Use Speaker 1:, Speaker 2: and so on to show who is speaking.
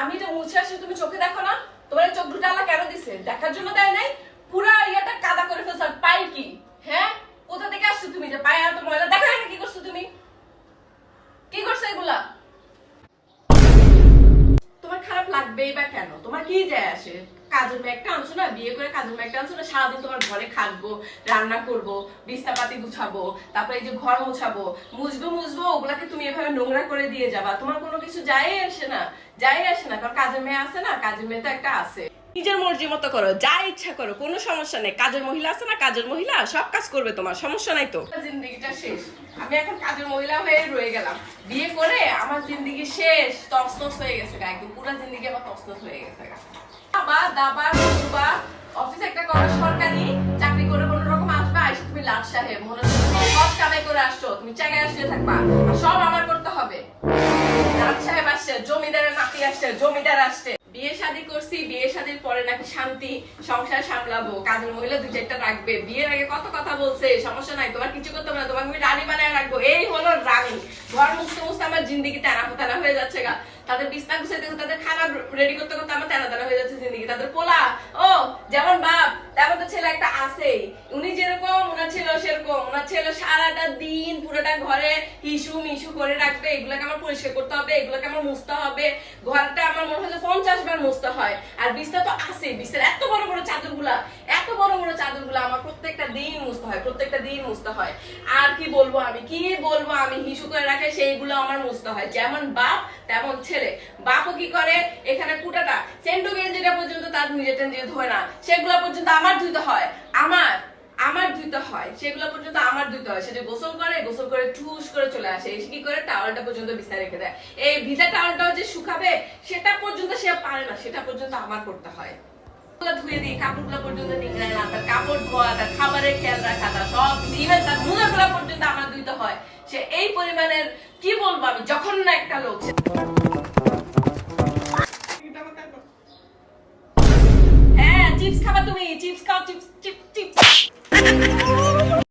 Speaker 1: আমি এটা মুছে আসি তুমি চোখে দেখো না? তোমার চোখ দুটো আল্লাহ কেন দিছে? দেখার জন্য দেয় নাই? পুরো ইয়াটা কাদা করে ফেলছে। আর পায়ে কি? হ্যাঁ? কোথা থেকে আসছো তুমি যে পায়ে এত ময়লা? দেখা যায় না কি করছ তুমি? কি করছ এগুলা? তোমার খারাপ লাগবেই বা কেন? তোমার কি যায় আসে? কাজের মেয়েটা আনছো না বিয়ে করে কাজের ম্যাকটা আনছো না সারাদিন তোমার ঘরে খাটবো, রান্না করব বিস্তাপাতি গুছাবো, তারপরে এই যে ঘর মুছাবো, মুছবো মুছবো, ওগুলাকে তুমি এভাবে নোংরা করে দিয়ে যাবা। তোমার কোনো কিছু যায় আসে না যাই আসে না, কারণ কাজের মেয়ে আছে না কাজের মেয়ে তো একটা আছে। নিজের মর্জি মতো করো, যা ইচ্ছা করো, কোনো সমস্যা নেই। কাজের মহিলা আছে না, কাজের মহিলা, সব কাজ করবে তোমার, সমস্যা নাই তো। জিন্দগিটা শেষ। আমি এখন কাজের মহিলা হয়ে রয়ে গেলাম। বিয়ে করে আমার জিন্দগি শেষ তসনস হয়ে গেছে গা, একদম পুরো জিন্দগি আমার তসনস হয়ে গেছে গা। দাবা দাবা দুবা অফিস একটা করো সরকারি, চাকরি করে কোনো রকম আসবে, আইসে তুমি লাট সাহেব মনে হচ্ছে সব কামাই করে আসছো, তুমি চাকরি আসলে থাকবা। আর সব আমার করতে হবে। লাট সাহেব আসছে, জমিদারের নাতি আসছে, জমিদার আসছে। বিয়ে শাদী করছি, বিয়ে পরে নাকি শান্তি, সংসার সামলাবো, কাজের মহিলা দু চারটা রাখবে। বিয়ের আগে কত কথা বলছে, সমস্যা নাই, তোমার কিছু করতে হবে না, তোমাকে আমি রানী বানায় রাখব। এই হলো রানী। ঘর মুছতে মুছতে আমার জিন্দিগি তেনা তেনা হয়ে যাচ্ছে গা। তাদের বিছনা গুছাইতে দেখো, তাদের খারাপ রেডি করতে করতে আমার তেনা তেনা হয়ে যাচ্ছে জিন্দিগি। তাদের পোলা, ও, যেমন বাপ, তেমন তো ছেলে একটা আছেই। সেরকম ওনার ছেলে সারাটা দিন পুরোটা ঘরে হিসু মিশু করে রাখবে, এগুলোকে আমার পরিষ্কার করতে হবে, এগুলোকে আমার মুছতে হবে। ঘরটা আমার মনে হয় যে পঞ্চাশ বার মুছতে হয়। আর বিছনা তো আছে বিছনার এত বড় বড় চাদরগুলা, এত বড় বড় চাদরগুলা আমার প্রত্যেকটা দিন মুছতে হয়, প্রত্যেকটা দিন মুছতে হয়। আর কি বলব আমি, কি বলব আমি, হিসু করে রাখে সেইগুলো আমার মুছতে হয়। যেমন বাপ, তেমন ছেলে। বাপও কি করে? এখানে কুটাটা সেন্টু গেঞ্জিটা পর্যন্ত তার নিজেটা নিজে ধোয় না। সেগুলো পর্যন্ত আমার ধুইতে হয়। আমার আমার ধুইতে হয়, সেগুলো পর্যন্ত আমার ধুইতে হয়। সেটা গোসল করে গোসল করে ঠুস করে চলে আসে। এসে কি করে টাওয়ালটা পর্যন্ত বিছায় রেখে দেয়। এই ভিজা টাওয়ালটাও যে শুকাবে, সেটা পর্যন্ত সে পারে না। সেটা পর্যন্ত আমার করতে হয়। ধুয়ে পর্যন্ত তার কাপড় ধোয়া তার খাবারের খেয়াল রাখা, তার সব ইভেন তার মুলাগুলো পর্যন্ত আমার ধুইতে হয়। সে এই পরিমাণের কি বলব আমি, যখন না একটা লোক